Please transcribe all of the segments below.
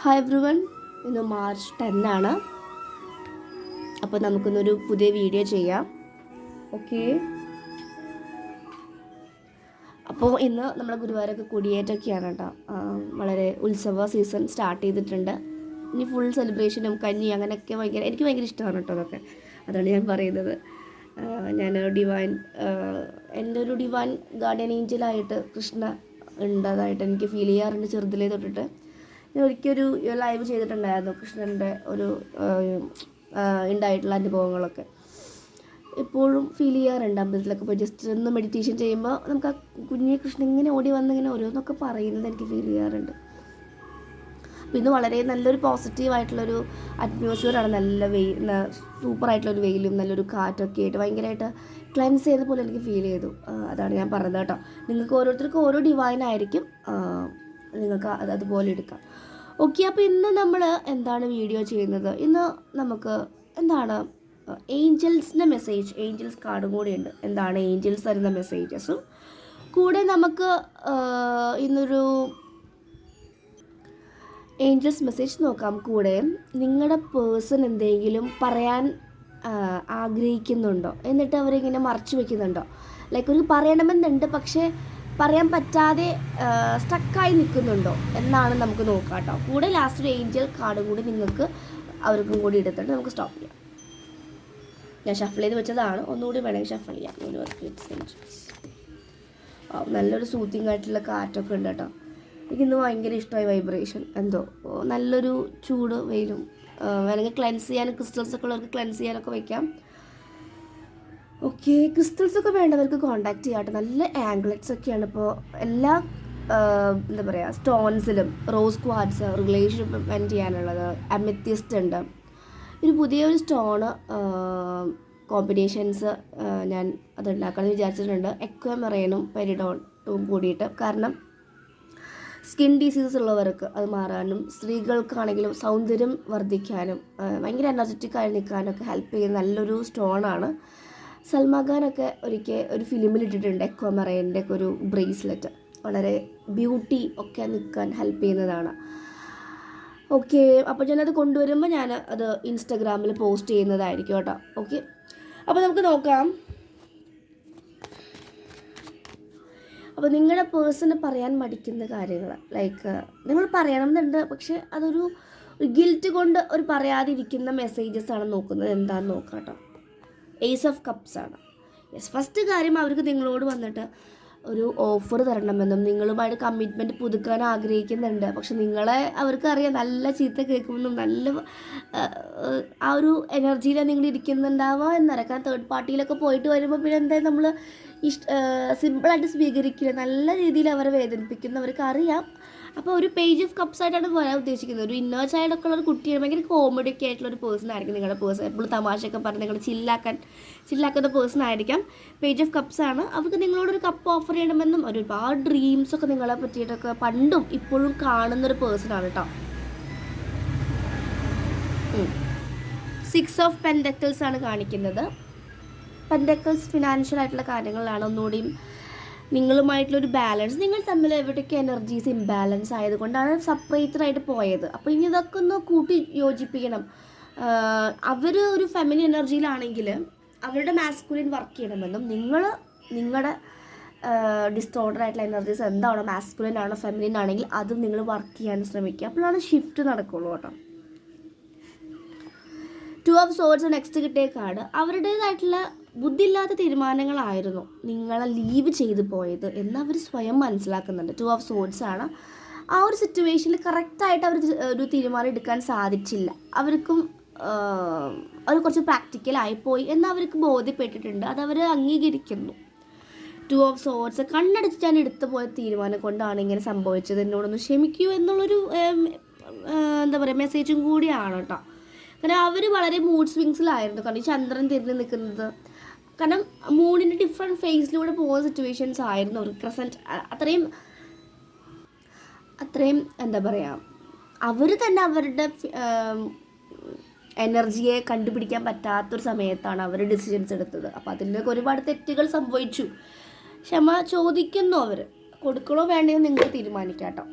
Hi everyone ഇന്ന് March ടെന്നാണ് അപ്പോൾ നമുക്കിന്നൊരു പുതിയ വീഡിയോ ചെയ്യാം. ഓക്കെ അപ്പോൾ ഇന്ന് നമ്മുടെ ഗുരുവായൂരൊക്കെ കുടിയേറ്റൊക്കെയാണ് കേട്ടോ വളരെ ഉത്സവ സീസൺ സ്റ്റാർട്ട് ചെയ്തിട്ടുണ്ട്. ഇനി ഫുൾ സെലിബ്രേഷനും കഞ്ഞി അങ്ങനെയൊക്കെ ഭയങ്കര എനിക്ക് ഭയങ്കര ഇഷ്ടമാണ് കേട്ടോ അതൊക്കെ. അതാണ് ഞാൻ പറയുന്നത്. ഞാൻ ഡിവൈൻ എന്റെ ഒരു ഡിവൈൻ ഗാർഡിയൻ ഏഞ്ചലായിട്ട് കൃഷ്ണ ഉണ്ടതായിട്ട് എനിക്ക് ഫീൽ ചെയ്യാറുണ്ട് ചെറുതിലേ തൊട്ടിട്ട്. ഒരിക്കലൊരു ലൈവ് ചെയ്തിട്ടുണ്ടായിരുന്നു കൃഷ്ണന്റെ ഒരു ഉണ്ടായിട്ടുള്ള അനുഭവങ്ങളൊക്കെ. എപ്പോഴും ഫീൽ ചെയ്യാറുണ്ട് അമ്പലത്തിലൊക്കെ പോയി. ജസ്റ്റ് ഒന്ന് മെഡിറ്റേഷൻ ചെയ്യുമ്പോൾ നമുക്ക് ആ കുഞ്ഞു കൃഷ്ണൻ ഇങ്ങനെ ഓടി വന്ന് ഇങ്ങനെ ഓരോന്നൊക്കെ പറയുന്നത് എനിക്ക് ഫീൽ ചെയ്യാറുണ്ട്. ഇന്ന് വളരെ നല്ലൊരു പോസിറ്റീവ് ആയിട്ടുള്ളൊരു അറ്റ്മോസ്ഫിയറാണ് നല്ല വെയിൽ സൂപ്പർ ആയിട്ടുള്ളൊരു വെയിലും നല്ലൊരു കാറ്റൊക്കെ ആയിട്ട് ഭയങ്കരമായിട്ട് ക്ലൈംസ് ചെയ്ത പോലെ എനിക്ക് ഫീൽ ചെയ്തു. അതാണ് ഞാൻ പറഞ്ഞത് കേട്ടോ. നിങ്ങൾക്ക് ഓരോരുത്തർക്കും ഓരോ ഡിവൈൻ ആയിരിക്കും. നിങ്ങൾക്ക് അത് അതുപോലെ എടുക്കാം. ഓക്കെ അപ്പോൾ ഇന്ന് നമ്മൾ എന്താണ് വീഡിയോ ചെയ്യുന്നത്? ഇന്ന് നമുക്ക് എന്താണ് ഏഞ്ചൽസിന്റെ മെസ്സേജ് ഏഞ്ചൽസ് കാർഡും കൂടിയുണ്ട് എന്താണ് ഏഞ്ചൽസ് തരുന്ന മെസ്സേജസും കൂടെ നമുക്ക് ഇന്നൊരു ഏഞ്ചൽസ് മെസ്സേജ് നോക്കാം കൂടെ. നിങ്ങളുടെ പേഴ്സൺ എന്തെങ്കിലും പറയാൻ ആഗ്രഹിക്കുന്നുണ്ടോ? എന്നിട്ട് അവരിങ്ങനെ മറച്ചു വെക്കുന്നുണ്ടോ? ലൈക്ക് ഒരു പറയണമെന്നുണ്ട് പക്ഷേ പറയാൻ പറ്റാതെ സ്റ്റക്കായി നിൽക്കുന്നുണ്ടോ എന്നാണ് നമുക്ക് നോക്കാം കേട്ടോ കൂടെ ലാസ്റ്റ് ഒരു ഏഞ്ചൽ കാർഡും കൂടി നിങ്ങൾക്ക് അവർക്കും കൂടി എടുത്തിട്ട് നമുക്ക് സ്റ്റോപ്പ് ചെയ്യാം. ഞാൻ ഷഫിൾ ചെയ്ത് വെച്ചതാണ്. ഒന്നുകൂടി വേണമെങ്കിൽ ഷഫിൾ ചെയ്യാം. നല്ലൊരു സൂത്തിങ് ആയിട്ടുള്ള കാറ്റൊക്കെ ഉണ്ട് കേട്ടോ എനിക്കിന്ന് ഭയങ്കര ഇഷ്ടമായി വൈബ്രേഷൻ എന്തോ നല്ലൊരു ചൂട് വെയിലും വേണമെങ്കിൽ ക്ലെൻസ് ചെയ്യാൻ ക്രിസ്റ്റൽസ് ഒക്കെ ഉള്ളവർക്ക് ക്ലെൻസ് ചെയ്യാനൊക്കെ വെക്കാം. ഓക്കെ ക്രിസ്റ്റൽസ് ഒക്കെ വേണ്ടവർക്ക് കോണ്ടാക്ട് ചെയ്യാട്ടോ. നല്ല ആംഗ്ലറ്റ്സ് ഒക്കെയാണ് ഇപ്പോൾ എല്ലാ എന്താ പറയുക സ്റ്റോൺസിലും റോസ് ക്വാഡ്സ് റിലേഷൻഷിപ്പ് മെന്റ് ചെയ്യാനുള്ളത് അമിത്യസ്റ്റ് ഉണ്ട്. ഒരു പുതിയൊരു സ്റ്റോണ് കോമ്പിനേഷൻസ് ഞാൻ അത് ഉണ്ടാക്കണമെന്ന് വിചാരിച്ചിട്ടുണ്ട്. എക്വമറേനും പെരിഡോണും കൂടിയിട്ട്. കാരണം സ്കിൻ ഡിസീസസ് ഉള്ളവർക്ക് അത് മാറാനും സ്ത്രീകൾക്കാണെങ്കിലും സൗന്ദര്യം വർദ്ധിക്കാനും ഭയങ്കര എനർജറ്റിക് ആയി നിൽക്കാനൊക്കെ ഹെൽപ്പ് ചെയ്യുന്ന നല്ലൊരു സ്റ്റോണാണ് സൽമാൻ ഖാനൊക്കെ ഒരിക്കൽ ഒരു ഫിലിമിൽ ഇട്ടിട്ടുണ്ട് എക്വമറേന്റെ ഒക്കെ ഒരു ബ്രേസ്ലെറ്റ് വളരെ ബ്യൂട്ടി ഒക്കെ നിൽക്കാൻ ഹെൽപ്പ് ചെയ്യുന്നതാണ്. ഓക്കെ അപ്പോൾ ഞാനത് കൊണ്ടുവരുമ്പോൾ ഞാൻ അത് ഇൻസ്റ്റഗ്രാമിൽ പോസ്റ്റ് ചെയ്യുന്നതായിരിക്കും കേട്ടോ. ഓക്കെ അപ്പോൾ നമുക്ക് നോക്കാം. അപ്പോൾ നിങ്ങളുടെ പേഴ്സണ് പറയാൻ മടിക്കുന്ന കാര്യങ്ങൾ ലൈക്ക് നിങ്ങൾ പറയണം എന്നുണ്ട് പക്ഷെ അതൊരു ഗിൽറ്റ് കൊണ്ട് ഒരു പറയാതിരിക്കുന്ന മെസ്സേജസ് ആണ് നോക്കുന്നത്. എന്താണെന്ന് നോക്കാം കേട്ടോ. ഏസ് ഓഫ് കപ്സ് ആണ്. യെസ് ഫസ്റ്റ് കാര്യം അവർക്ക് നിങ്ങളോട് വന്നിട്ട് ഒരു ഓഫർ തരണമെന്നും നിങ്ങളുമായിട്ട് കമ്മിറ്റ്മെന്റ് പുതുക്കാൻ ആഗ്രഹിക്കുന്നുണ്ട്. പക്ഷെ നിങ്ങളെ അവർക്കറിയാം നല്ല ചീത്ത കേൾക്കുമെന്നും നല്ല ആ ഒരു എനർജിയിലാണ് നിങ്ങൾ ഇരിക്കുന്നുണ്ടാവുക എന്നറിയാം. കാരണം തേർഡ് പാർട്ടിയിലൊക്കെ പോയിട്ട് വരുമ്പോൾ പിന്നെ എന്തായാലും നമ്മൾ ഇഷ്ട സിമ്പിളായിട്ട് സ്വീകരിക്കില്ല. നല്ല രീതിയിൽ അവരെ വേദനിപ്പിക്കുന്നവർക്ക് അറിയാം അപ്പോൾ ഒരു പേജ് ഓഫ് കപ്സ് ആയിട്ടാണ് വരാൻ ഉദ്ദേശിക്കുന്നത്. ഒരു ഇന്നോ ചൈൽഡ് ഒക്കെ ഉള്ള ഒരു കുട്ടിയാണ്. ഭയങ്കര കോമഡി ഒക്കെ ആയിട്ടുള്ള ഒരു പേഴ്സൺ ആയിരിക്കും നിങ്ങളുടെ പേഴ്സൺ എപ്പോഴും തമാശയൊക്കെ പറഞ്ഞ് നിങ്ങൾ ചില്ലാക്കാൻ ചില്ലാക്കുന്ന പേഴ്സൺ ആയിരിക്കാം. പേജ് ഓഫ് കപ്സ് ആണ്. അവർക്ക് നിങ്ങളോടൊരു കപ്പ് ഓഫർ ചെയ്യണമെന്നും ഒരു ഒരുപാട് ഡ്രീംസ് ഒക്കെ നിങ്ങളെ പറ്റിയിട്ടൊക്കെ പണ്ടും ഇപ്പോഴും കാണുന്ന ഒരു പേഴ്സൺ ആണ് കേട്ടോ സിക്സ് ഓഫ് പെൻഡക്കിൾസ് ആണ് കാണിക്കുന്നത്. പെൻഡക്കിൾസ് ഫിനാൻഷ്യൽ ആയിട്ടുള്ള കാര്യങ്ങളിലാണ്. ഒന്നുകൂടിയും നിങ്ങളുമായിട്ടുള്ള ഒരു ബാലൻസ് നിങ്ങൾ തമ്മിൽ എവിടെയൊക്കെ എനർജീസ് ഇംബാലൻസ് ആയതുകൊണ്ടാണ് സെപ്പറേറ്റഡ് ആയിട്ട് പോയത്. അപ്പോൾ ഇനി ഇതൊക്കെ ഒന്ന് കൂട്ടി യോജിപ്പിക്കണം. അവർ ഒരു ഫെമിനി എനർജിയിലാണെങ്കിൽ അവരുടെ മാസ്കുലിൻ വർക്ക് ചെയ്യണമെന്നും നിങ്ങൾ നിങ്ങളുടെ ഡിസ്റ്റോർഡർ ആയിട്ടുള്ള എനർജീസ് എന്താണോ മാസ്കുലിൻ ആണോ ഫെമിനിൻ ആണെങ്കിൽ അതും നിങ്ങൾ വർക്ക് ചെയ്യാൻ ശ്രമിക്കുക. അപ്പോഴാണ് ഷിഫ്റ്റ് നടക്കുള്ളൂ കേട്ടോ. ടു ഓഫ് സോർഡ്സ് നെക്സ്റ്റ് കിട്ടിയ കാർഡ് അവരുടേതായിട്ടുള്ള ബുദ്ധിയില്ലാത്ത തീരുമാനങ്ങളായിരുന്നു നിങ്ങളെ ലീവ് ചെയ്തു പോയത് എന്ന് അവർ സ്വയം മനസ്സിലാക്കുന്നുണ്ട്. ടു ഓഫ് സോഡ്സ് ആണ്. ആ ഒരു സിറ്റുവേഷനിൽ കറക്റ്റായിട്ട് അവർ ഒരു തീരുമാനം എടുക്കാൻ സാധിച്ചില്ല. അവർക്കും അവർ കുറച്ച് പ്രാക്ടിക്കലായിപ്പോയി എന്ന് അവർക്ക് ബോധ്യപ്പെട്ടിട്ടുണ്ട്. അത് അവർ അംഗീകരിക്കുന്നു. ടു ഓഫ് സോഡ്സ് കണ്ണടച്ച് ഞാൻ എടുത്തു പോയ തീരുമാനം കൊണ്ടാണ് ഇങ്ങനെ സംഭവിച്ചത്. എന്നോടൊന്ന് ക്ഷമിക്കൂ എന്നുള്ളൊരു എന്താ പറയുക മെസ്സേജും കൂടിയാണ് കേട്ടോ. കാരണം അവർ വളരെ മൂഡ് സ്വിങ്സിലായിരുന്നു കാരണം ഈ ചന്ദ്രൻ തിരിഞ്ഞ് നിൽക്കുന്നത്. കാരണം മൂണിന്റെ ഡിഫറെന്റ് ഫേസിലൂടെ പോകുന്ന സിറ്റുവേഷൻസ് ആയിരുന്നു അവർക്ക് ക്രസന്റ് അത്രയും അത്രയും എന്താ പറയുക അവർ തന്നെ അവരുടെ എനർജിയെ കണ്ടുപിടിക്കാൻ പറ്റാത്തൊരു സമയത്താണ് അവർ ഡിസിഷൻസ് എടുത്തത്. അപ്പോൾ അതിന്റെയൊക്കെ ഒരുപാട് തെറ്റുകൾ സംഭവിച്ചു. ക്ഷമ ചോദിക്കുന്നു അവർ കൊടുക്കണോ വേണ്ടയോ നിങ്ങൾക്ക് തീരുമാനിക്കാം കേട്ടോ.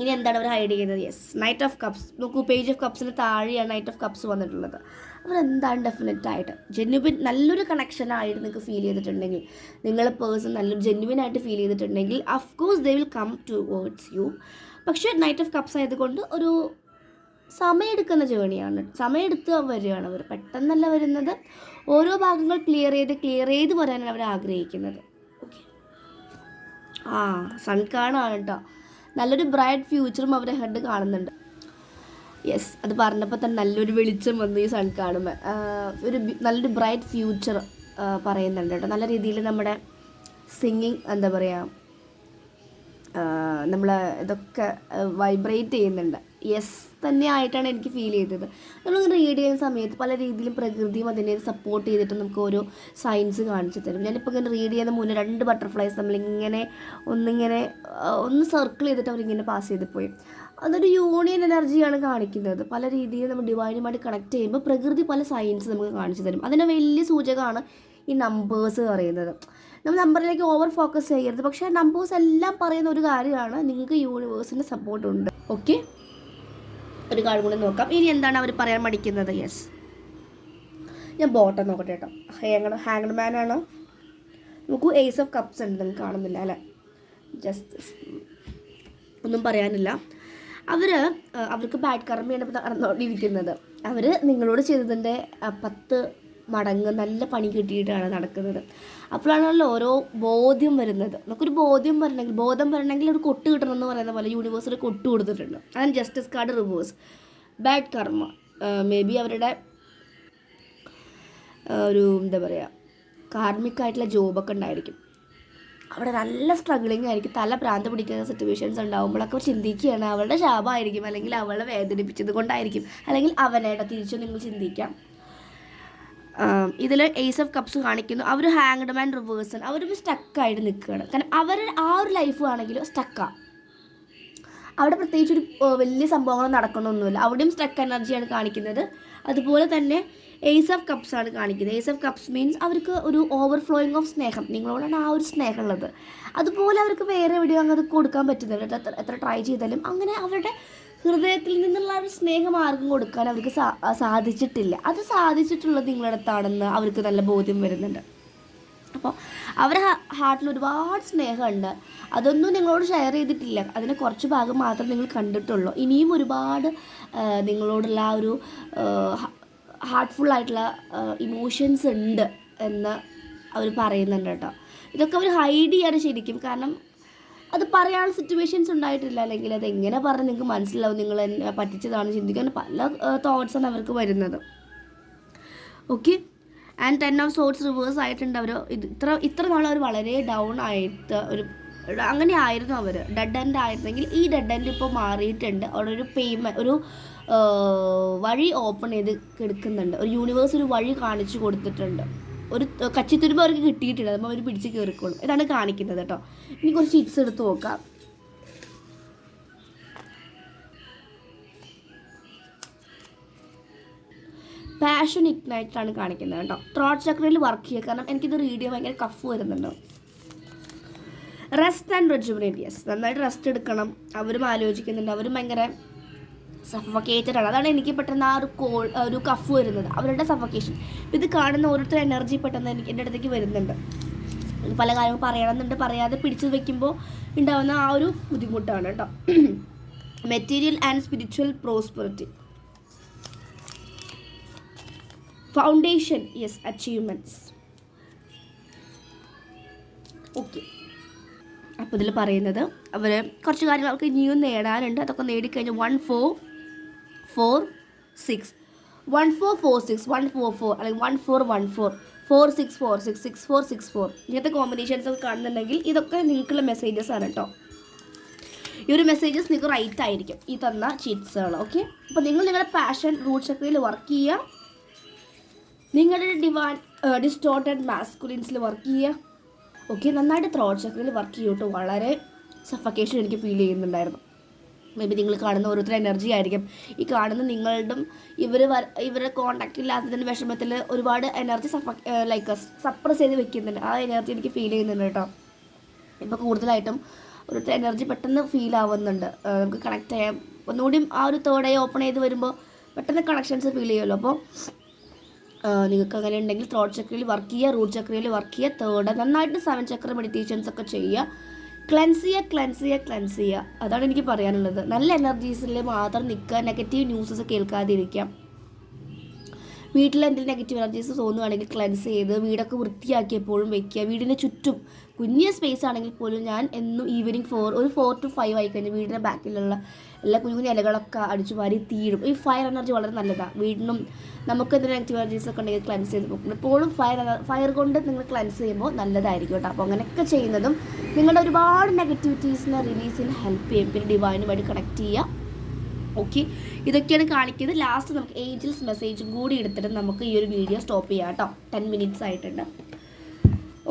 ഇനി എന്താണ് അവർ ഹൈഡ് ചെയ്യുന്നത്? യെസ് നൈറ്റ് ഓഫ് കപ്സ് നോക്കൂ പേജ് ഓഫ് കപ്സിന് താഴെയാണ് നൈറ്റ് ഓഫ് കപ്സ് വന്നിട്ടുള്ളത്. അവർ എന്താണ് ഡെഫിനറ്റ് ആയിട്ട്? ജെന്യുവിൻ നല്ലൊരു കണക്ഷൻ ആയിട്ട് നിങ്ങൾക്ക് ഫീൽ ചെയ്തിട്ടുണ്ടെങ്കിൽ നിങ്ങളെ പേഴ്സൺ നല്ലൊരു ജെന്യുവിൻ ആയിട്ട് ഫീൽ ചെയ്തിട്ടുണ്ടെങ്കിൽ of course they will come towards you പക്ഷേ നൈറ്റ് ഓഫ് കപ്സ് ആയതുകൊണ്ട് ഒരു സമയമെടുക്കുന്ന ജേണിയാണ് സമയമെടുത്ത് വരികയാണ് അവർ. പെട്ടെന്നല്ല വരുന്നത്. ഓരോ ഭാഗങ്ങൾ ക്ലിയർ ചെയ്ത് ക്ലിയർ ചെയ്ത് വരാനാണ് അവർ ആഗ്രഹിക്കുന്നത്. ഓക്കെ ആ സൺകാണാണ് കേട്ടോ നല്ലൊരു ബ്രൈറ്റ് ഫ്യൂച്ചറും അവരെ ഹെഡ് കാണുന്നുണ്ട്. യെസ് അത് പറഞ്ഞപ്പോൾ തന്നെ നല്ലൊരു വെളിച്ചം വന്നു ഈ സൺ കാണുമ്പോൾ ഒരു നല്ലൊരു ബ്രൈറ്റ് ഫ്യൂച്ചർ പറയുന്നുണ്ട് കേട്ടോ. നല്ല രീതിയിൽ നമ്മുടെ സിംഗിങ് എന്താ പറയുക നമ്മൾ ഇതൊക്കെ വൈബ്രേറ്റ് ചെയ്യുന്നുണ്ട്. യെസ് തന്നെ ആയിട്ടാണ് എനിക്ക് ഫീൽ ചെയ്തത്. നമ്മളിങ്ങനെ റീഡ് ചെയ്യുന്ന സമയത്ത് പല രീതിയിലും പ്രകൃതിയും അതിനെ സപ്പോർട്ട് ചെയ്തിട്ട് നമുക്ക് ഓരോ സയൻസ് കാണിച്ചു തരും. ഞാനിപ്പോൾ ഇങ്ങനെ റീഡ് ചെയ്യുന്ന മുന്നേ രണ്ട് ബട്ടർഫ്ലൈസ് നമ്മളിങ്ങനെ ഒന്നിങ്ങനെ ഒന്ന് സർക്കിൾ ചെയ്തിട്ട് അവരിങ്ങനെ പാസ് ചെയ്ത് പോയി. അതൊരു യൂണിയൻ എനർജിയാണ് കാണിക്കുന്നത്. പല രീതിയിൽ നമ്മൾ ഡിവൈനുമായിട്ട് കണക്ട് ചെയ്യുമ്പോൾ പ്രകൃതി പല സയൻസ് നമുക്ക് കാണിച്ചു തരും. അതിന്റെ വലിയ സൂചകമാണ് ഈ നമ്പേഴ്സ് പറയുന്നത്. നമ്മൾ നമ്പറിലേക്ക് ഓവർ ഫോക്കസ് ചെയ്യരുത്. പക്ഷേ നമ്പേഴ്സ് എല്ലാം പറയുന്ന ഒരു കാര്യമാണ്. നിങ്ങൾക്ക് യൂണിവേഴ്സിന്റെ സപ്പോർട്ടുണ്ട് ഓക്കെ ഒരു കാര്യം കൂടി നോക്കാം. ഇനി എന്താണ് അവർ പറയാൻ മടിക്കുന്നത്? യെസ് ഞാൻ ബോട്ടം നോക്കട്ടെ കേട്ടോ ഹാങ്ങഡ് ഹാങ്ങഡ് മാൻ ആണ്. നമുക്ക് എയ്സ് ഓഫ് കപ്സ് ഉണ്ട്. നിങ്ങൾക്ക് കാണുന്നില്ല അല്ലേ? ജസ്റ്റ് ഒന്നും പറയാനില്ല. അവർ അവർക്ക് ബാഡ് കർമ്മയാണ് നടന്നുകൊണ്ടിരിക്കുന്നത് അവർ നിങ്ങളോട് ചെയ്തതിന്റെ പത്ത് മടങ്ങ് നല്ല പണി കിട്ടിയിട്ടാണ് നടക്കുന്നത്. അപ്പോഴാണല്ലോ ഓരോ ബോധ്യം വരുന്നത്. നമുക്കൊരു ബോധ്യം വരണമെങ്കിൽ ബോധം വരണമെങ്കിൽ ഒരു കൊട്ട് കിട്ടണം എന്ന് പറയുന്ന പോലെ യൂണിവേഴ്സിൽ കൊട്ട് കൊടുത്തിട്ടുണ്ട്. അതാണ് justice card reverse bad karma maybe അവരുടെ ഒരു എന്താ പറയുക കാർമ്മിക്കായിട്ടുള്ള ജോബൊക്കെ ഉണ്ടായിരിക്കും. അവിടെ നല്ല സ്ട്രഗ്ലിംഗ് ആയിരിക്കും. തല ഭ്രാന്ത് പിടിക്കുന്ന സിറ്റുവേഷൻസ് ഉണ്ടാകുമ്പോഴൊക്കെ അവർ ചിന്തിക്കുകയാണ്. അവളുടെ ശാപമായിരിക്കും അല്ലെങ്കിൽ അവളെ വേദനിപ്പിച്ചത് കൊണ്ടായിരിക്കും. അല്ലെങ്കിൽ അവനേടെ തിരിച്ചു നിങ്ങൾ ചിന്തിക്കാം. ഇതിൽ എയ്സ് ഓഫ് കപ്സ് കാണിക്കുന്നു. അവർ ഹാങ്ഡ് മാൻ റിവേഴ്സൺ അവരും സ്റ്റക്കായിട്ട് നിൽക്കുകയാണ്. കാരണം അവരുടെ ആ ഒരു ലൈഫ് ആണെങ്കിലും സ്റ്റക്കാണ് അവിടെ പ്രത്യേകിച്ച് ഒരു വലിയ സംഭവങ്ങൾ നടക്കുന്നൊന്നുമില്ല. അവിടെയും സ്റ്റക്ക് എനർജിയാണ് കാണിക്കുന്നത്. അതുപോലെ തന്നെ എയ്സ് ഓഫ് കപ്സ് ആണ് കാണിക്കുന്നത്. എയ്സ് ഓഫ് കപ്സ് മീൻസ് അവർക്ക് ഒരു ഓവർഫ്ലോയിങ് ഓഫ് സ്നേഹം. നിങ്ങളോടാണ് ആ ഒരു സ്നേഹം ഉള്ളത് അതുപോലെ അവർക്ക് വേറെ എവിടെയോ അത് കൊടുക്കാൻ പറ്റുന്നില്ല എത്ര ട്രൈ ചെയ്താലും അങ്ങനെ അവരുടെ ഹൃദയത്തിൽ നിന്നുള്ള ഒരു സ്നേഹം ആർക്കും കൊടുക്കാൻ അവർക്ക് സാധിച്ചിട്ടില്ല. അത് സാധിച്ചിട്ടുള്ളത് നിങ്ങളുടെ അടുത്താണെന്ന് അവർക്ക് നല്ല ബോധ്യം വരുന്നുണ്ട്. അപ്പോൾ അവരുടെ ഹാർട്ടിൽ ഒരുപാട് സ്നേഹമുണ്ട്. അതൊന്നും നിങ്ങളോട് ഷെയർ ചെയ്തിട്ടില്ല. അതിന് കുറച്ച് ഭാഗം മാത്രം നിങ്ങൾ കണ്ടിട്ടുള്ളൂ. ഇനിയും ഒരുപാട് നിങ്ങളോടുള്ള ആ ഒരു ഹാർട്ട്ഫുൾ ആയിട്ടുള്ള ഇമോഷൻസ് ഉണ്ട് എന്ന് അവർ പറയുന്നുണ്ട് കേട്ടോ. ഇതൊക്കെ അവർ ഹൈഡ് ചെയ്യാണ് ശരിക്കും. കാരണം അത് പറയാനുള്ള സിറ്റുവേഷൻസ് ഉണ്ടായിട്ടില്ല. അല്ലെങ്കിൽ അത് എങ്ങനെ പറഞ്ഞ് നിങ്ങൾക്ക് മനസ്സിലാവും. നിങ്ങൾ എന്നെ പറ്റിച്ചതാണ് ചിന്തിക്കുന്ന പല തോട്ട്സാണ് അവർക്ക് വരുന്നത്. Okay and ten of swords reverse ആയിട്ടുണ്ട് അവർ ഇത് ഇത്ര ഇത്ര നാൾ അവർ വളരെ ഡൗൺ ആയിട്ട് ഒരു അങ്ങനെ ആയിരുന്നു അവർ ഡെഡ് എൻഡ് ആയിരുന്നെങ്കിൽ ഈ ഡെഡ് എൻഡ് ഇപ്പോൾ മാറിയിട്ടുണ്ട്. അവിടെ ഒരു പേയ്മെന്റ് ഒരു വഴി ഓപ്പൺ ചെയ്ത് കിടക്കുന്നുണ്ട്. ഒരു യൂണിവേഴ്സ് ഒരു വഴി കാണിച്ചു കൊടുത്തിട്ടുണ്ട്. ഒരു കച്ചിത്തുരുമ്പ് അവർക്ക് കിട്ടിയിട്ടില്ല. അപ്പോൾ അവർ പിടിച്ച് കയറിക്കോളും ഇതാണ് കാണിക്കുന്നത് കേട്ടോ. ഇനി കുറച്ച് ചിപ്സ് എടുത്ത് നോക്കാം. പാഷൻ ഇഗ്നൈറ്റ് ആണ് കാണിക്കുന്നത് കേട്ടോ. ത്രോട്ട് ചക്രയിൽ വർക്ക് ചെയ്യുക. കാരണം എനിക്കിത് റീഡ് ചെയ്യാൻ ഭയങ്കര കഫ് വരുന്നുണ്ട്. റെസ്റ്റ് ആൻഡ് റെജുമിനേറ്റ് യെസ് നന്നായിട്ട് റെസ്റ്റ് എടുക്കണം. അവരും ആലോചിക്കുന്നുണ്ട്. അവരും ഭയങ്കര സഫക്കേറ്റഡ് ആണ്. അതാണ് എനിക്ക് പെട്ടെന്ന് ആ ഒരു കോൾ ഒരു കഫ് വരുന്നത്. അവരുടെ സഫക്കേഷൻ ഇത് കാണുന്ന ഓരോരുത്തർ എനർജി പെട്ടെന്ന് എനിക്ക് എന്റെ അടുത്തേക്ക് വരുന്നുണ്ട്. പല കാര്യങ്ങൾ പറയണമെന്നുണ്ട്. പറയാതെ പിടിച്ചു വെക്കുമ്പോൾ ഉണ്ടാകുന്ന ആ ഒരു ബുദ്ധിമുട്ടാണ് കേട്ടോ. Material and spiritual prosperity foundation yes achievements okay അപ്പോൾ ഇതിൽ പറയുന്നത് അവർ കുറച്ച് കാര്യങ്ങൾ അവർക്ക് ഇനിയും നേടാനുണ്ട്. അതൊക്കെ നേടിക്കഴിഞ്ഞാൽ one four four six one four four six one four four അല്ലെങ്കിൽ one four one four four six four six six four six four ഇങ്ങനത്തെ കോമ്പിനേഷൻസ് ഒക്കെ കാണുന്നുണ്ടെങ്കിൽ ഇതൊക്കെ നിങ്ങൾക്കുള്ള മെസ്സേജസ് ആണ് കേട്ടോ ഈ ഒരു മെസ്സേജസ് നിങ്ങൾക്ക് റൈറ്റ് ആയിരിക്കും. ഈ തന്ന ചീറ്റ്സുകൾ ഓക്കെ അപ്പോൾ നിങ്ങൾ നിങ്ങളുടെ പാഷൻ റൂട്ട് ചക്രയിൽ വർക്ക് ചെയ്യുക. നിങ്ങളുടെ ഡിവാൻ ഡിസ്റ്റോർട്ടഡ് മാസ്കുലിൻസിൽ വർക്ക് ചെയ്യുക. ഓക്കെ നന്നായിട്ട് ത്രോട്ട് ചക്രയിൽ വർക്ക് ചെയ്യൂട്ടോ വളരെ സഫക്കേഷൻ എനിക്ക് ഫീൽ ചെയ്യുന്നുണ്ടായിരുന്നു. മേ ബി നിങ്ങൾ കാണുന്ന ഓരോരുത്തർ എനർജി ആയിരിക്കും. ഈ കാണുന്ന നിങ്ങളുടെ ഇവർ ഇവരെ കോണ്ടാക്ട് ഇല്ലാത്തതിന്റെ വിഷമത്തിൽ ഒരുപാട് എനർജി സഫ ലൈക്ക് സപ്രസ് ചെയ്ത് വെക്കുന്നുണ്ട്. ആ എനർജി എനിക്ക് ഫീൽ ചെയ്യുന്നുണ്ട് കേട്ടോ. ഇപ്പോൾ കൂടുതലായിട്ടും ഒരു എനർജി പെട്ടെന്ന് ഫീൽ ആവുന്നുണ്ട്. നമുക്ക് കണക്ട് ചെയ്യാം. ഒന്നുകൂടിയും ആ ഒരു തേർഡ് ഐ ഓപ്പൺ ചെയ്ത് വരുമ്പോൾ പെട്ടെന്ന് കണക്ഷൻസ് ഫീൽ ചെയ്യുമല്ലോ. അപ്പോൾ നിങ്ങൾക്ക് അങ്ങനെ ഉണ്ടെങ്കിൽ ത്രോട്ട് ചക്രയിൽ വർക്ക് ചെയ്യുക റൂട്ട് ചക്രയിൽ വർക്ക് ചെയ്യുക തേർഡ് നന്നായിട്ട് സെവൻ ചക്ര മെഡിറ്റേഷൻസ് ഒക്കെ ചെയ്യുക. ക്ലെൻസ് ചെയ്യുക ക്ലെൻസ് ചെയ്യുക ക്ലെൻസ് ചെയ്യുക. അതാണ് എനിക്ക് പറയാനുള്ളത്. നല്ല എനർജീസിൽ മാത്രം നിൽക്കുക നെഗറ്റീവ് ന്യൂസസ് കേൾക്കാതിരിക്കുക. വീട്ടിൽ എന്തെങ്കിലും നെഗറ്റീവ് എനർജീസ് തോന്നുകയാണെങ്കിൽ ക്ലെൻസ് ചെയ്ത് വീടൊക്കെ വൃത്തിയാക്കിയപ്പോഴും വെക്കുക. വീടിന് ചുറ്റും കുഞ്ഞിയ സ്പേസ് ആണെങ്കിൽ പോലും ഞാൻ എന്നും ഈവനിങ് ഫോർ ഒരു ഫോർ ടു ഫൈവ് ആയി കഴിഞ്ഞാൽ വീടിന്റെ ബാക്കിലുള്ള എല്ലാ കുഞ്ഞു കുഞ്ഞു ഇലകളൊക്കെ അടിച്ചു വാരി തീരും ഈ ഫയർ എനർജി വളരെ നല്ലതാണ് വീടിനും നമുക്ക് എന്തെങ്കിലും നെഗറ്റീവ് എനർജീസ് ഒക്കെ ഉണ്ടെങ്കിൽ ക്ലെൻസ് ചെയ്ത് പോകുന്നത് എപ്പോഴും ഫയർ ഫയർ കൊണ്ട് നിങ്ങൾ ക്ലെൻസ് ചെയ്യുമ്പോൾ നല്ലതായിരിക്കും കേട്ടോ. അപ്പോൾ അങ്ങനെയൊക്കെ ചെയ്യുന്നതും നിങ്ങളുടെ ഒരുപാട് നെഗറ്റിവിറ്റീസിനെ റിലീസിന് ഹെൽപ്പ് ചെയ്യും. പിന്നെ ഡിവൈനുമായിട്ട് കണക്ട് ചെയ്യുക. ഓക്കെ ഇതൊക്കെയാണ് കാണിക്കുന്നത്. ലാസ്റ്റ് നമുക്ക് ഏഞ്ചൽസ് മെസ്സേജ് കൂടി എടുത്തിട്ട് നമുക്ക് ഈ ഒരു വീഡിയോ സ്റ്റോപ്പ് ചെയ്യാം കേട്ടോ. ടെൻ മിനിറ്റ്സ് ആയിട്ടുണ്ട്.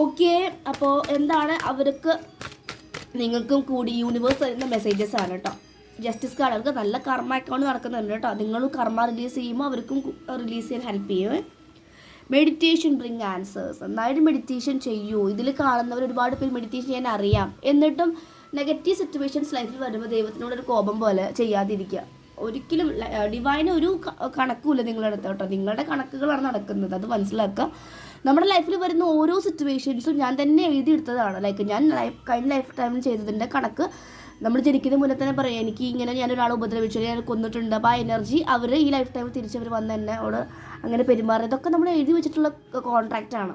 ഓക്കെ അപ്പോൾ എന്താണ് അവർക്ക് നിങ്ങൾക്കും കൂടി യൂണിവേഴ്സ് തരുന്ന മെസ്സേജസ് ആണ് കേട്ടോ. ജസ്റ്റിസ് കാർഡ് അവർക്ക് നല്ല കർമ്മ അക്കൗണ്ട് നടക്കുന്നുണ്ട് കേട്ടോ. നിങ്ങൾ കർമ്മ റിലീസ് ചെയ്യുമ്പോൾ അവർക്കും റിലീസ് ചെയ്യാൻ ഹെൽപ്പ് ചെയ്യും. മെഡിറ്റേഷൻ ബ്രിങ് ആൻസേഴ്സ് നന്നായിട്ട് മെഡിറ്റേഷൻ ചെയ്യൂ. ഇതിൽ കാണുന്നവർ ഒരുപാട് പേര് മെഡിറ്റേഷൻ ചെയ്യാൻ അറിയാം. എന്നിട്ടും നെഗറ്റീവ് സിറ്റുവേഷൻസ് ലൈഫിൽ വരുമ്പോൾ ദൈവത്തിനോട് ഒരു കോപം പോലെ ചെയ്യാതിരിക്കുക. ഒരിക്കലും ഡിവൈന് ഒരു കണക്കുമില്ല നിങ്ങളുടെ അടുത്ത് കേട്ടോ. നിങ്ങളുടെ കണക്കുകളാണ് നടക്കുന്നത്. അത് മനസ്സിലാക്കുക. നമ്മുടെ ലൈഫിൽ വരുന്ന ഓരോ സിറ്റുവേഷൻസും ഞാൻ തന്നെ എഴുതിയെടുത്തതാണ്. ലൈക്ക് ഞാൻ ലൈഫ് കഴിഞ്ഞ ലൈഫ് ടൈമിൽ ചെയ്തതിന്റെ കണക്ക് നമ്മൾ ജനിക്കുന്ന മുന്നേ തന്നെ പറയാം. എനിക്ക് ഇങ്ങനെ ഞാൻ ഒരാളെ ഉപദ്രവിച്ചു ഞാൻ കൊന്നിട്ടുണ്ട്. അപ്പോൾ ആ എനർജി അവർ ഈ ലൈഫ് ടൈമിൽ തിരിച്ചവർ വന്ന് എന്നോട് അങ്ങനെ പെരുമാറുക ഇതൊക്കെ നമ്മൾ എഴുതി വെച്ചിട്ടുള്ള കോൺട്രാക്റ്റ് ആണ്.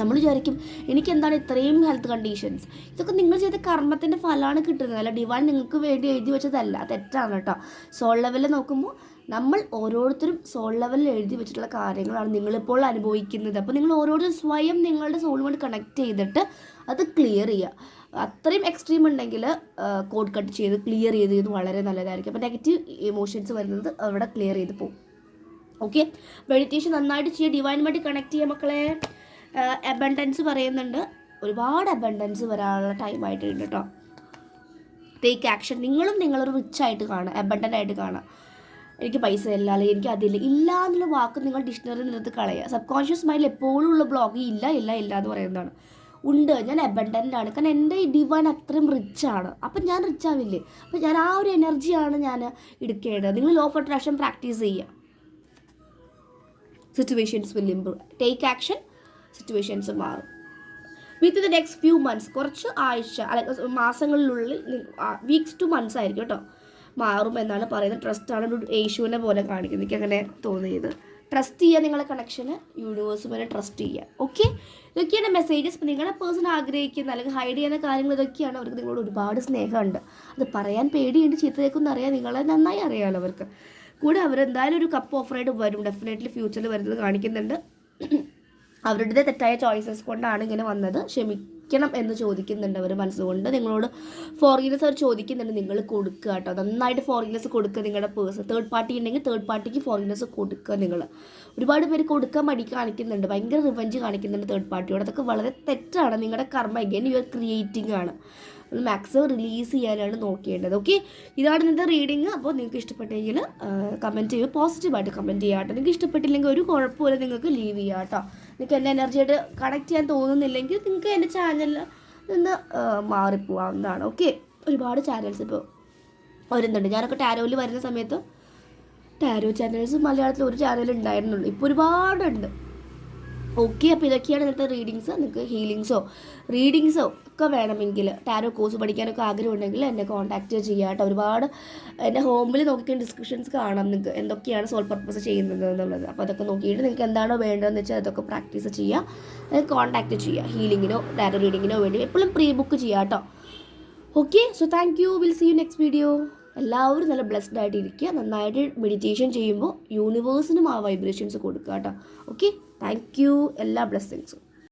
നമ്മൾ വിചാരിക്കും എനിക്ക് എന്താണ് ഇത്രയും ഹെൽത്ത് കണ്ടീഷൻസ് ഇതൊക്കെ നിങ്ങൾ ചെയ്ത കർമ്മത്തിന്റെ ഫലമാണ് കിട്ടുന്നത്. അല്ല ഡിവൈൻ നിങ്ങൾക്ക് വേണ്ടി എഴുതി വെച്ചതല്ല. തെറ്റാണ് കേട്ടോ. സോൾ ലെവലിൽ നോക്കുമ്പോൾ നമ്മൾ ഓരോരുത്തരും സോൾ ലെവലിൽ എഴുതി വെച്ചിട്ടുള്ള കാര്യങ്ങളാണ് നിങ്ങളിപ്പോൾ അനുഭവിക്കുന്നത്. അപ്പോൾ നിങ്ങൾ ഓരോരുത്തരും സ്വയം നിങ്ങളുടെ സോളുമായിട്ട് കണക്ട് ചെയ്തിട്ട് അത് ക്ലിയർ ചെയ്യുക. അത്രയും എക്സ്ട്രീം ഉണ്ടെങ്കിൽ കോഡ് കട്ട് ചെയ്ത് ക്ലിയർ ചെയ്ത് ഇത് വളരെ നല്ലതായിരിക്കും. അപ്പോൾ നെഗറ്റീവ് ഇമോഷൻസ് വരുന്നത് അവിടെ ക്ലിയർ ചെയ്ത് പോകും ഓക്കെ മെഡിറ്റേഷൻ നന്നായിട്ട് ചെയ്യുക ഡിവൈനുമായിട്ട് കണക്ട് ചെയ്യുക മക്കളെ. അബണ്ടൻസ് പറയുന്നുണ്ട്. ഒരുപാട് അബണ്ടൻസ് വരാനുള്ള ടൈം ആയിട്ടുണ്ട് കേട്ടോ ടേക്ക് ആക്ഷൻ നിങ്ങളും നിങ്ങളൊരു റിച്ച് ആയിട്ട് കാണുക അബണ്ടന്റ് ആയിട്ട് കാണുക. എനിക്ക് പൈസ ഇല്ല അല്ലെങ്കിൽ എനിക്ക് അതില്ല. ഇല്ല എന്നുള്ള വാക്ക് നിങ്ങൾ ഡിക്ഷണറി നിന്നെടുത്ത് കളയുക. സബ് കോൺഷ്യസ് മൈൻഡിൽ എപ്പോഴും ഉള്ള ബ്ലോഗ് ഇല്ല ഇല്ല ഇല്ല എന്ന് പറയുന്നതാണ്. ഉണ്ട്. ഞാൻ അബണ്ടന്റ് ആണ്. കാരണം എന്റെ ഡിവൈൻ അത്രയും റിച്ച് ആണ്. അപ്പം ഞാൻ റിച്ച് ആവില്ലേ? അപ്പം ഞാൻ ആ ഒരു എനർജിയാണ് ഞാൻ എടുക്കേണ്ടത്. നിങ്ങൾ ലോ ഓഫ് അട്രാക്ഷൻ പ്രാക്ടീസ് ചെയ്യുക. Situations improve take action situations മാറും. With the next few months കുറച്ച് ആഴ്ച അല്ലെങ്കിൽ മാസങ്ങളിലുള്ളിൽ വീക്സ് ടു മന്ത്സ് ആയിരിക്കും കേട്ടോ. മാറും എന്നാണ് പറയുന്നത്. ട്രസ്റ്റാണ് ഒരു യേശുവിനെ പോലെ കാണിക്കുന്നത്. എനിക്ക് അങ്ങനെ തോന്നിയത്. ട്രസ്റ്റ് ചെയ്യുക നിങ്ങളുടെ കണക്ഷന് യൂണിവേഴ്സ് വരെ ട്രസ്റ്റ് ചെയ്യുക. ഓക്കെ ഇതൊക്കെയാണ് മെസ്സേജസ് ഇപ്പം നിങ്ങളുടെ പേഴ്സൺ ആഗ്രഹിക്കുന്ന അല്ലെങ്കിൽ ഹൈഡ് ചെയ്യുന്ന കാര്യങ്ങൾ ഇതൊക്കെയാണ് അവർക്ക് നിങ്ങളോട് ഒരുപാട് സ്നേഹമുണ്ട്. അത് പറയാൻ പേടിയുണ്ട്. ചീത്ത കേൾക്കുന്ന അറിയാം. നിങ്ങളെ നന്നായി അറിയാമല്ലോ അവർക്ക്. കൂടെ അവരെന്തായാലും ഒരു കപ്പ് ഓഫറായിട്ട് വരും. ഡെഫിനറ്റ്ലി ഫ്യൂച്ചറിൽ വരുന്നത് കാണിക്കുന്നുണ്ട്. അവരുടെ തെറ്റായ ചോയ്സസ് കൊണ്ടാണ് ഇങ്ങനെ വന്നത്. ക്ഷമിക്കണം എന്ന് ചോദിക്കുന്നുണ്ട് അവർ മനസ്സുകൊണ്ട്. നിങ്ങളോട് ഫോറിനേഴ്സ് അവർ ചോദിക്കുന്നുണ്ട്. നിങ്ങൾ കൊടുക്കുക കേട്ടോ. നന്നായിട്ട് ഫോറിനേഴ്സ് കൊടുക്കുക നിങ്ങളുടെ പേഴ്സൺ തേർഡ് പാർട്ടി ഉണ്ടെങ്കിൽ തേർഡ് പാർട്ടിക്ക് ഫോറിനേഴ്സ് കൊടുക്കുക നിങ്ങൾ ഒരുപാട് പേര് കൊടുക്കാൻ മടി കാണിക്കുന്നുണ്ട്. ഭയങ്കര റിവഞ്ച് കാണിക്കുന്നുണ്ട് തേർഡ് പാർട്ടിയോട് അതൊക്കെ വളരെ തെറ്റാണ്. നിങ്ങളുടെ karma again you are creating ആണ്. മാക്സിമം റിലീസ് ചെയ്യാനാണ് നോക്കേണ്ടത്. ഓക്കെ ഇതാണ് ഇന്നത്തെ റീഡിങ് അപ്പോൾ നിങ്ങൾക്ക് ഇഷ്ടപ്പെട്ടെങ്കിൽ കമന്റ് ചെയ്യുക പോസിറ്റീവായിട്ട് കമന്റ് ചെയ്യാം കേട്ടോ. നിങ്ങൾക്ക് ഇഷ്ടപ്പെട്ടില്ലെങ്കിൽ ഒരു കുഴപ്പമില്ല നിങ്ങൾക്ക് ലീവ് ചെയ്യാം കേട്ടോ. നിങ്ങൾക്ക് എന്റെ എനർജിയായിട്ട് കണക്ട് ചെയ്യാൻ തോന്നുന്നില്ലെങ്കിൽ നിങ്ങൾക്ക് എന്റെ ചാനലിൽ നിന്ന് മാറിപ്പോവാവുന്നതാണ്. ഓക്കെ ഒരുപാട് ചാനൽസ് ഇപ്പോൾ വരുന്നുണ്ട്. ഞാനൊക്കെ ടാരോയിൽ വരുന്ന സമയത്ത് ടാരോ ചാനൽസ് മലയാളത്തിൽ ഒരു ചാനൽ ഉണ്ടായിരുന്നുള്ളൂ. ഇപ്പോൾ ഒരുപാടുണ്ട്. ഓക്കെ അപ്പോൾ ഇതൊക്കെയാണ് ഇന്നത്തെ റീഡിങ്സ് നിങ്ങൾക്ക് ഹീലിങ്സോ റീഡിങ്സോ ഒക്കെ വേണമെങ്കിൽ ടാരോ കോഴ്സ് പഠിക്കാനൊക്കെ ആഗ്രഹമുണ്ടെങ്കിൽ എന്നെ കോൺടാക്റ്റ് ചെയ്യുക കേട്ടോ. ഒരുപാട് എന്റെ ഹോമിൽ നോക്കിക്കാൻ ഡിസ്ക്രിപ്ഷൻസ് കാണാം നിങ്ങൾക്ക് എന്തൊക്കെയാണ് സോൾ പർപ്പസ് ചെയ്യുന്നത് എന്നുള്ളത്. അപ്പോൾ അതൊക്കെ നോക്കിയിട്ട് നിങ്ങൾക്ക് എന്താണോ വേണ്ടതെന്ന് വെച്ചാൽ അതൊക്കെ പ്രാക്ടീസ് ചെയ്യുക കോൺടാക്റ്റ് ചെയ്യുക ഹീലിങ്ങിനോ ടാരോ റീഡിങ്ങിനോ വേണ്ടി എപ്പോഴും പ്രീ ബുക്ക് ചെയ്യുക കേട്ടോ. Okay so thank you will see you next video എല്ലാവരും നല്ല ബ്ലെസ്ഡ് ആയിട്ട് ഇരിക്കുക നന്നായിട്ട് മെഡിറ്റേഷൻ ചെയ്യുമ്പോൾ യൂണിവേഴ്സിനും ആ വൈബ്രേഷൻസ് കൊടുക്കുക കേട്ടോ. ഓക്കെ? താങ്ക് യു എല്ലാ ബ്ലെസ്സിങ്സും